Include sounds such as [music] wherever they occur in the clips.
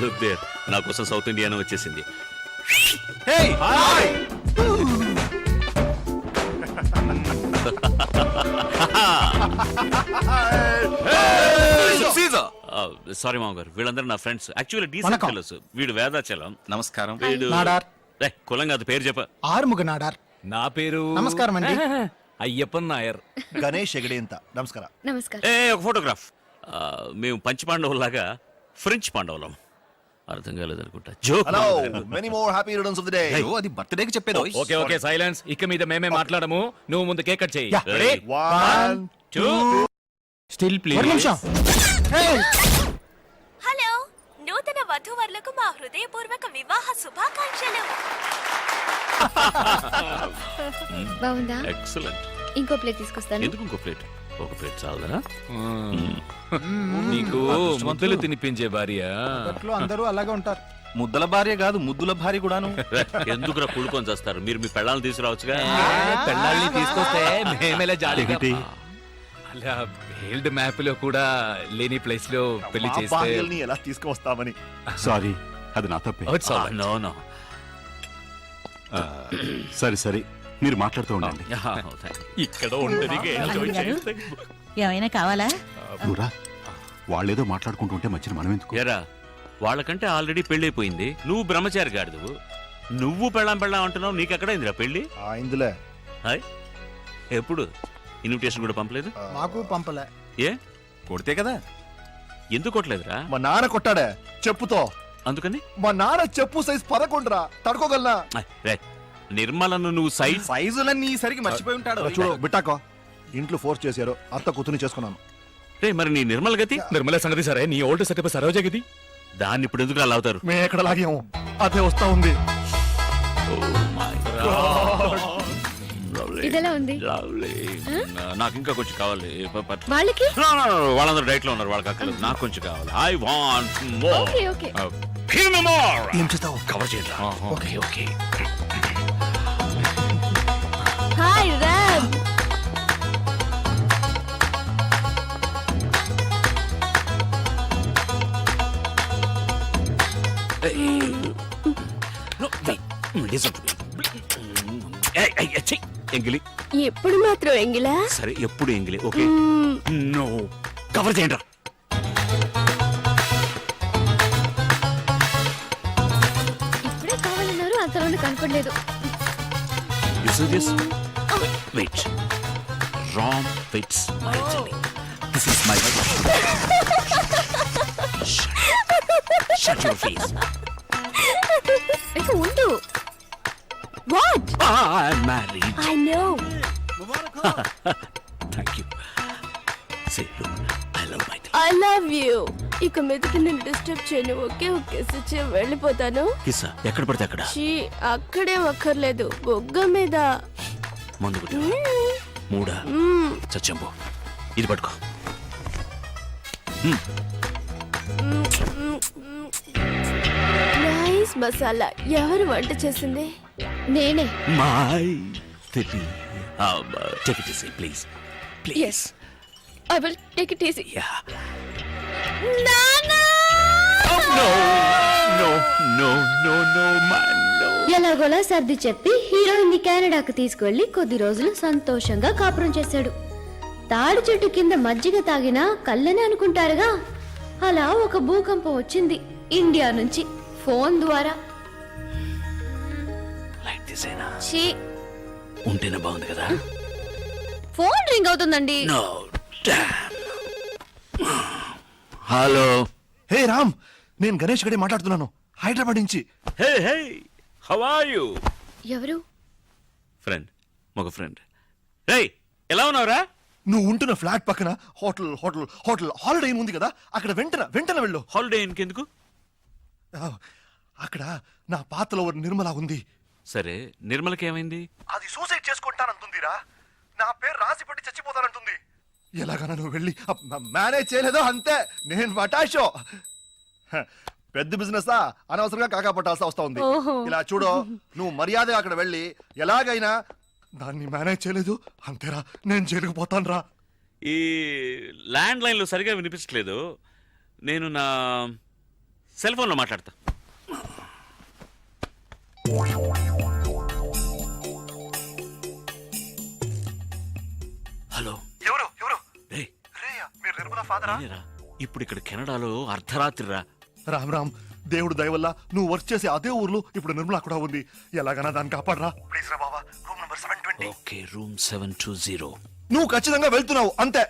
Look there నా కోసం south ఇండియానే వచ్చేసింది సారీ మామ గారు వీళ్ళందరూ నా ఫ్రెండ్స్ యాక్చువల్లీ డీసెంట్ వణకం. ఫెలోస్ వీడు వేదాచలం నమస్కారం వీడు నాడార్. రే, కులం కాదు పేరు చెప్ప ఆరుముగ నాడార్ నా పేరు నమస్కారం అండి. అయ్యప్పన్ నాయర్ గణేష్ ఎగడే ಅಂತ ನಮಸ್ಕಾರ నమస్కారం ఏ ఒక ఫోటోగ్రాఫ్ మేము పంచ పాండవులాగా ఫ్రెంచ్ పాండవులం అర్థం కాలేదనుకుంటా joke hello many more happy returns of the day అయ్యో, అది బర్త్డేకి చెప్పేది. ఓకే ఓకే సైలెన్స్ ఇక మీద మేమే మాట్లాడము. నువ్వు ముందు కేక్ కట్ చేయి. Ready? One Two. స్టిల్ ఒక ప్లీజ్ నిమిషం ఏయ్, హలో నూతన వధూవరులకు మా హృదయపూర్వక వివాహ శుభాకాంక్షలు. [laughs] బాగుందా? ఎక్సలెంట్ ఇంకో ప్లేట్ తీసుకొస్తాను. ఎందుకు ఇంకో ప్లేట్? ఒక ప్లేట్ చాలదా నీకు ముద్దలు తినిపించే భార్య. అప్పట్లో అందరూ అలాగే ఉంటారు. ముద్దల భార్య కాదు ముద్దుల భార్య కూడాను. ఎందుకురా కుళ్ళుకొని చేస్తారు? మీరు మీ పెళ్ళాలను తీసుకురావచ్చుగా? పెళ్ళాళ్ళని తీసుకొస్తే మేమెలా జాలిగా? అలా హెల్డ్ మ్యాప్లో కూడా లేని ప్లేస్లో పెళ్ళి చేస్తే ఎలా తీసుకువస్తామని. సారీ అది నా తప్పే. Oh. నో నో ఆ, సరే సరే. మీరు మాట్లాడుతూ ఉండండి. ఇక్కడ చేస్తే. ఏమైనా కావాలా? నువ్వురా వాళ్ళేదో మాట్లాడుకుంటుంటే మధ్యన మనం ఎందుకు ఎరా వాళ్ళకంటే ఆల్రెడీ పెళ్ళి అయిపోయింది నువ్వు బ్రహ్మచారి గాడిదవు. నువ్వు పెళ్ళాం పెళ్ళాం అంటున్నావు నీకు పెళ్ళి ఆ, ఇందులే. హాయ్. ఎప్పుడు? ఇన్విటేషన్ కూడా పంపలేదు? మాకు పంపలే. ఏ? కొడితే కదా? ఎందుకు కొట్టలేదురా? మా నాన్న కొట్టాడే. చెప్పుతో. అందుకని? మా నాన్న చెప్పు సైజ్ పదకొండురా. తడుకోగలనా? ఆయ్, నిర్మలను నువ్వు సైజ్ సైజులన్నీ సరికి మర్చిపోయి ఉంటాడు. చూడు బిట్టాకో ఇంట్లో ఫోర్స్ చేశారు అత్త కూతుని చేసుకున్నాను. రే మరి నీ నిర్మల గతి? నిర్మల సంగతి సరే నీ ఓల్డ్ సెటప్ సరోజ గది దాన్ని ఇప్పుడు ఎందుకు అలా అవుతారు? మేము ఎక్కడ లాగాము? అదే వస్తా ఉంది. ఇదెలా ఉంది? నాకు ఇంకా కొంచెం కావాలి. వాళ్ళకి? వాళ్ళందరూ డైట్లో ఉన్నారు వాళ్ళకి అక్కర్లేదు నాకు కొంచెం కావాలి. I want more okay okay. Give me more ఏం చేస్తావు? కవర్ చేయండి ఓకే ఓకే. ఎంగిలి ఎప్పుడు మాత్రం ఎంగిలా సరే ఎప్పుడు ఎంగిలి ఓకే? నో. కవర్ చేయండి ఇప్పుడే కావాలన్నారు అంతలోనే కనపడలేదు. See this? Wait. Rom fits. My [laughs] Shut your face. ఇక ఉండు. What? Ah, I'm married. I know [laughs] Thank you. Say, look, I love my jelly. I love you ఇక మీదకి నేను డిస్టర్బ్ చేయను. Okay okay. సచి వెళ్ళిపోతాను. కిస్సా ఎక్కడ పడితే అక్కడ. చీ అక్కడే అక్కర్లేదు బొగ్గ మీద. మందు కొట్టు. మూడా. చచ్చంబు ఇది పట్టుకో. మసాలా ఎవరు వంట చేసింది? నేనే. My take it easy please please I will take it easy ya నానా! No no no no no man no ఎలాగోలా సర్ది చెప్పి హీరోయిన్ని కెనడాకు తీసుకువెళ్ళి కొద్ది రోజులు సంతోషంగా కాపురం చేశాడు. తాడి చెట్టు కింద మజ్జిగ తాగినా కళ్ళని అనుకుంటారుగా. అలా ఒక భూకంపం వచ్చింది ఇండియా నుంచి. ఫోన్ ద్వారా. లైక్ దిస్ అయినా ఛీ, ఉంటేనే బాగుంది కదా? ఫోన్ రింగ్ అవుతుందండి. No hello. హే రామ్. నేను గణేష్ గడి మాట్లాడుతున్నాను. హైదరాబాద్ నుంచి. Hey hey. How are you ఎవరు? ఫ్రెండ్ మగ ఫ్రెండ్ రే ఎలా ఉన్నావురా? నువ్వు ఉంటున్న ఫ్లాట్ పక్కన hotel hotel hotel Holiday Inn ఉంది కదా? అక్కడ వెంటన వెంటన వెళ్ళు. హాలిడే ఇంకెందుకు ఆ, అక్కడ నా పాతలో ఓ నిర్మల ఉంది. సరే నిర్మలకి ఏమైంది? అది సూసైడ్ చేసుకుంటానంటుందిరా. నా పేరు రాసి పెట్టి చచ్చిపోతానంటుంది. ఎలాగైనా నువ్వు వెళ్ళి మేనేజ్ చేయలేదో అంతే. నేను మటాషో హ, పెద్ద బిజినెస్ అనవసరంగా కాకా పట్టాల్సి వస్తా ఉంది ఇలా చూడు నువ్వు మర్యాద అక్కడ వెళ్ళి ఎలాగైనా దాన్ని మేనేజ్ చేయలేదు. అంతేరా నేను జైలుకు పోతాను రా ఈ ల్యాండ్ లైన్లో సరిగా వినిపించట్లేదు. నేను నా సెల్ ఫోన్లో మాట్లాడతా. హలో. ఎవరు? ఎవరు? రేయ్, రేయ్, మీరు నిర్మల ఫాదరా? నేనేరా? ఇప్పుడు ఇక్కడ కెనడాలో అర్ధరాత్రి రా రామ్ రామ్ దేవుడు దయ వల్ల నువ్వు వర్క్ చేసే అదే ఊర్లో ఇప్పుడు నిర్మల కూడా ఉంది. ఎలాగైనా దాన్ని కాపాడరా. ప్లీజ్ రా బాబా room number seven twenty okay room seven two zero నువ్వు ఖచ్చితంగా వెళ్తున్నావు అంతే.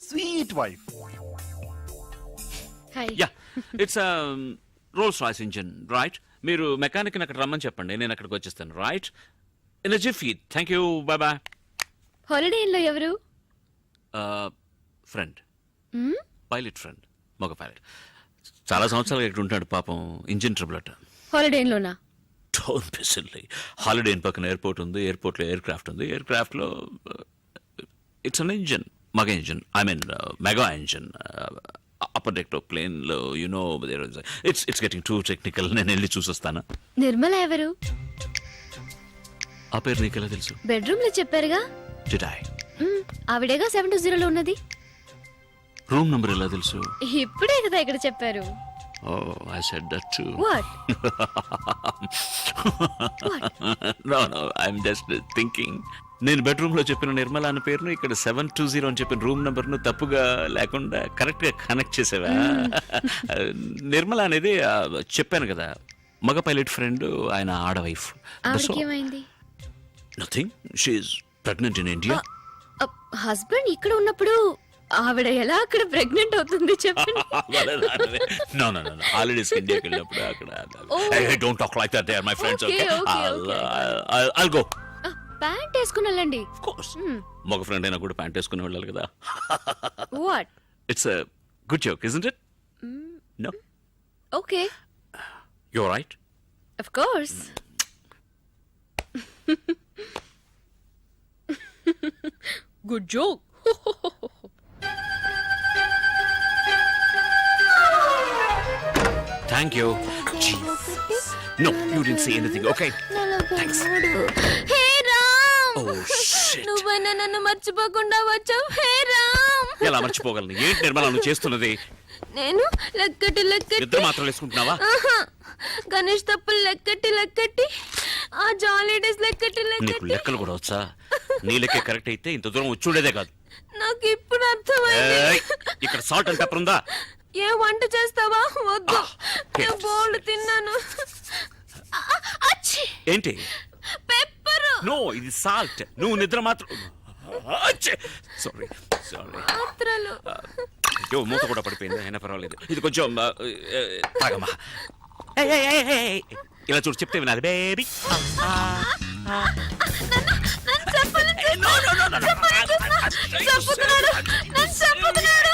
Sweet wife hi ya. It's Rolls Royce engine right మీరు మెకానిక్ అక్కడ రమ్మని చెప్పండి నేను అక్కడికి వచ్చేస్తాను right in jiffy thank you bye bye హాలిడేలో ఎవరు? ఫ్రెండ్ మ్మ్? పైలట్ ఫ్రెండ్ మగ పైలట్ చాలా సంవత్సరాలు ఇక్కడ ఉంటాడు పాపం ఇంజిన్ ట్రిబుల్ అట. హాలిడేలోనా don't be silly Holiday Inn పక్కన ఎయిర్పోర్ట్ ఉంది ఎయిర్పోర్ట్లో ఎయిర్ క్రాఫ్ట్ ఉంది. ఎయిర్ క్రాఫ్ట్లో ఇట్స్ అన్ ఇంజిన్ మగ engine I mean mega engine upper deck ప్లేన్లో you know it's it's getting too technical నేను వెళ్ళి చూసొస్తాను. నిర్మల ఎవరు? ఆ పేరు నీకెలా తెలుసు? బెడ్రూమ్లో చెప్పారుగా మ్మ్, ఆవిడేగా సెవెన్ టూ జీరోలో ఉన్నది? రూమ్ నెంబర్ ఎలా తెలుసు? ఇప్పుడే కదా ఇక్కడ చెప్పారు. ఓ I said that to what no no I'm just thinking నేను బెడ్రూమ్లో చెప్పిన నిర్మల అన్న పేరును ఇక్కడ సెవెన్ టూ జీరో అని చెప్పిన రూమ్ నెంబర్ను తప్పుగా లేకుండా కరెక్ట్గా కనెక్ట్ చేసావా? నిర్మల అనేది ఆ, చెప్పాను కదా మగ పైలట్ ఫ్రెండ్ ఆయన ఆడ వైఫ్ ఆవిడకి ఏమైంది nothing she's pregnant in India husband ఇక్కడ ఉన్నప్పుడు ఆవిడ ఎలా అక్కడ ప్రెగ్నెంట్ అవుతుంది చెప్పండి? నో నో నో హాలిడేస్ ఇండియాకి వెళ్ళినప్పుడు అక్కడ Oh. Don't talk like that they are my friends Okay, okay okay, okay. I'll go pant వేసుకుని వెళ్ళండి. ఆఫ్ కోర్స్ మగ ఫ్రెండ్ అయినా కూడా ప్యాంట్ వేసుకుని వెళ్ళాలి కదా. What it's a good joke isn't it no okay you right of course good joke thank you no you didn't say anything okay shit నువ్వైనా నన్ను మర్చిపోకుండా వచ్చావు. హే రామ్. ఎలా మర్చిపోగలను? ఏంటి నిర్మల నువ్వు చేస్తున్నది? నేను లెక్కటి లెక్కటి. నిద్ర మాత్రం వేసుకుంటున్నావా? ఆహా. గణేష్ తప్పులు లెక్కటి లెక్కటి. ఆ జాలీ డేస్ లెక్కటి నీకు లెక్కటి లెక్కలు కూడా వచ్చా? నీ లెక్కే కరెక్ట్ అయితే ఇంత దూరం వచ్చి ఉండేదే కాదు. నాకు ఇప్పుడు అర్థమైంది. ఏయ్, ఇక్కడ సాల్ట్ అండ్ పెప్పర్ ఉందా? ఏ వంట చేస్తావా? వద్దు. Ah, నేను. బోల్డ్ తిన్నాను. ఆ, అచ్చి. ఏంటి? పెప్పరు నో ఇది సాల్ట్ నువ్వు నిద్ర మాత్రం సారీ సారీ పాత్రలు అయ్యో మూత కూడా పడిపోయింది. అయినా పర్వాలేదు. ఇది కొంచెం ఆ, ఆ, తాగమ్మా. ఏయ్, ఏయ్, ఏయ్, ఏయ్. ఇలా చూడు చెప్తే వినాలి బేబీ చంపుతున్నాడు నన్ను చంపుతున్నాడు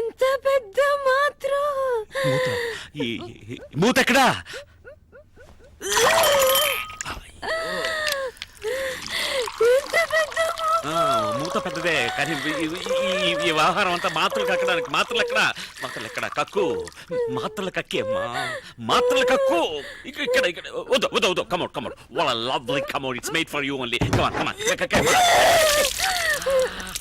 ఎంత పెద్ద మాత్రం. మూత ఎక్కడా మూత పెద్దదే కానీ ఈ- వ్యవహారం అంతా మాత్రలు కక్కడానికి మాత్రలు ఎక్కడ? మాత్రలు ఎక్కడ? కక్కు. మాత్రలు కక్కి అమ్మా మాత్రలు కక్కు. ఇక్కడ ఇక్కడ ఇక్కడ. వద్దు వద్దు వద్దు. కమౌట్ కమౌట్ వాళ్ళ lovely come out it's made for you only come on come on ఆహా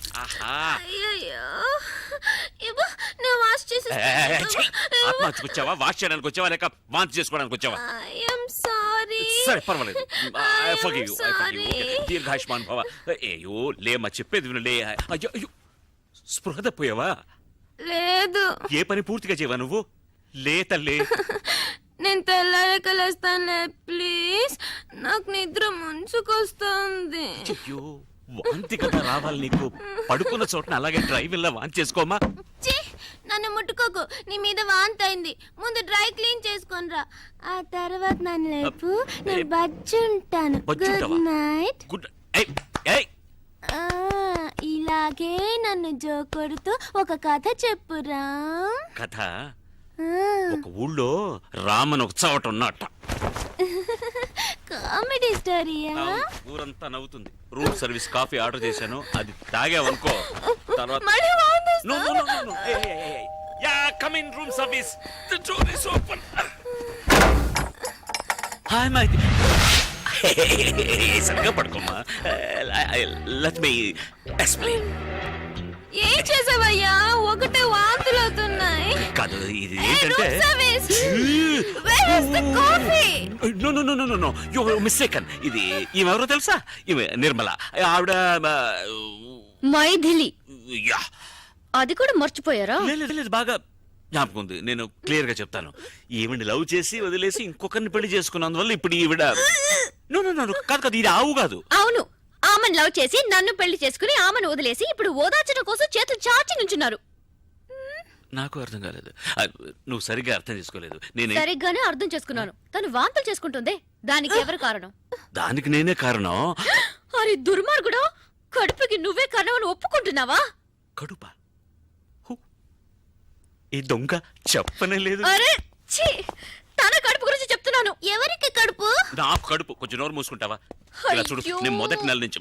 ఆత్మహత్యకు వచ్చావా? వాష్ చేయడానికి వచ్చావా? లేక వాంతి చేసుకోవడానికి వచ్చావా? సారీ పర్వాలేదు. దీర్ఘాయుష్మాన్ భవ. ఏయో లేమ్మా చెప్పేది విను లే. అయ్యో అయ్యో. స్పృహ తప్పోయావా? లేదు. ఏ పని పూర్తిగా చేయవా నువ్వు? లే తల్లి. [laughs] నేను తెల్లారక లేస్తానులే ప్లీజ్ నాకు నిద్ర ముంచుకొస్తుంది. అయ్యో వాంతి కదా రావాలి నీకు. పడుకున్న చోటన అలాగే డ్రైవ్ వెళ్ళా వాంతి చేసుకోమా? ఛీ, నన్ను ముట్టుకోకు. నీ మీద వాంతి అయింది. ముందు డ్రై క్లీన్ చేసుకొనిరా ఆ తర్వాత నన్ను లేపు. నేను బజ్జుంటాను గుడ్ బజ్జుంటావా? నైట్. గుడ్ ఏయ్ ఏయ్. ఆ, ఇలాగే నన్ను జోకొడుతూ ఒక కథ చెప్పురా. కథ? ఆ, ఒక ఊళ్ళో రామన్ ఒక చోట ఉన్నట్ట [laughs] కామెడీ స్టోరీయా ఊరంతా నవ్వుతుంది రూమ్ సర్వీస్ కాఫీ ఆర్డర్ చేశాను అది తాగావనుకో తర్వాత మళ్ళీ వాంతి No, no, no, no, no. Hey, hey, hey, hey. Yeah, come in, room service. The door is open. Hi, my. సరిగా పడుకోమ్మా లెట్ మీ ఎక్స్ప్లెయిన్ ఏం చేసావయ్యా ఒకటే వాంతులు అవుతున్నాయి కాదు ఇది ఏంటంటే? No no no no no no. You mistaken ఇది ఈమె ఎవరో తెలుసా? ఈమె నిర్మల. ఆవిడ మైథిలి. యా. అది కూడా మర్చిపోయారా? లేదు, లేదు బాగా జ్ఞాపకం ఉంది. నేను క్లియర్గా చెప్తాను. ఈవిడ లవ్ చేసి వదిలేసి ఇంకొకరిని పెళ్ళి చేసుకున్నందువల్ల ఇప్పుడు ఈవిడ నో నో నో కాదు కాదు ఇది ఆవు కాదు. అవును. ఆమెను లవ్ చేసి నన్ను పెళ్ళి చేసుకుని ఆమెను వదిలేసి ఇప్పుడు ఓదార్చడం కోసం చేతులు చాచి నుంచున్నారు. నాకు అర్థం కాలేదు. ఆ, నువ్వు సరిగ్గా అర్థం చేసుకోలేదు. నేను సరిగ్గానే అర్థం చేసుకున్నాను. తను వాంతులు చేసుకుంటుందే. దానికి ఎవరు కారణం? దానికి నేనే కారణం. అరే దుర్మార్గుడు కడుపుకి నువ్వే కారణం అని ఒప్పుకుంటున్నావా? కడుప. హు. ఈ దొంగ చెప్పనే లేదు. అరే ఛీ! తన కడుపు గురించి చెప్తున్నాను ఎవరికి కడుపు? నాకు కడుపు. కొంచెం నోరు మూసుకుంటావా? ఇలా చూడు అయ్యో. నేను మొదటి నెల నుంచి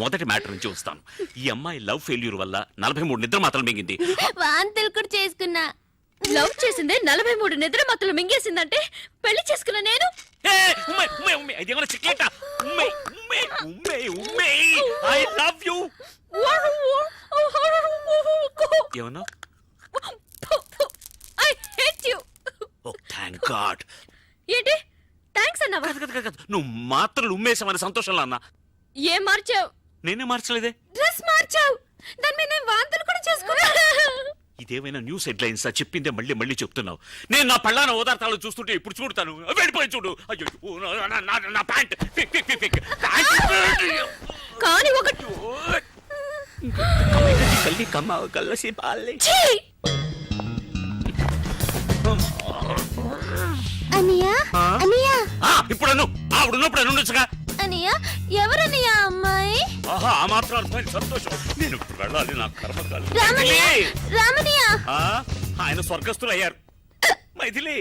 మొదటి మ్యాటర్ నుంచి వస్తాను. ఈ అమ్మాయి లవ్ ఫెయిల్యూర్ వల్ల నలభై మూడు నిద్ర మాత్రం మింగింది. వాంతులు కూడా చేసుకున్నా. లవ్ చేసిందే నలభై మూడు నిద్ర మత్తులు మింగేసిందంటే పెళ్ళి చేసుకున్న నేను? ఏ, ఉమ్మే, ఉమ్మే, ఉమ్మే, ఇది ఏమైనా చిక్లేటా? ఉమ్మే, ఉమ్మే, ఉమ్మే, ఉమ్మే, I love you. ఏమన్నా I hate you. Oh thank god ఏంటి? థ్యాంక్స్ అన్నావా? కాదు కాదు కాదు, కాదు. నువ్వు మాత్రలు ఉమ్మేసామని సంతోషంలో అన్నా? ఏం మార్చావు? నేనే మార్చలేదే? డ్రెస్ మార్చావు. దాని మీద నేను వాంతులు కూడా చేసుకున్నా. ఇదేమైనా న్యూస్ హెడ్లైన్స్? చెప్పిందే మళ్ళీ మళ్ళీ చెప్తున్నావు. నేను నా పళ్ళాన ఓదార్తాలు చూస్తుంటే ఇప్పుడు చూడతాను. వెళ్ళిపోయి చూడు. అయ్యో నా- నా- నా- నా pant. Pick, pick, pick, pick. Pant. కానీ ఒకటి కల్లి కమ్మ కల్లసి పాలి ఛీ! అనియా అనియా. ఇప్పుడు అను ఆవిడ ఉన్నప్పుడు అనుండొచ్చుగా అనియా ఎవరనియా అమ్మాయి? ఆహా ఆ మాత్రం అర్థమైంది. సంతోషం. నేను ఇప్పుడు వెళ్ళాలి నా కర్మకాలి. రామనియా మైథిలి! రామనియా. ఆ, ఆయన స్వర్గస్థులు అయ్యారు మైథిలి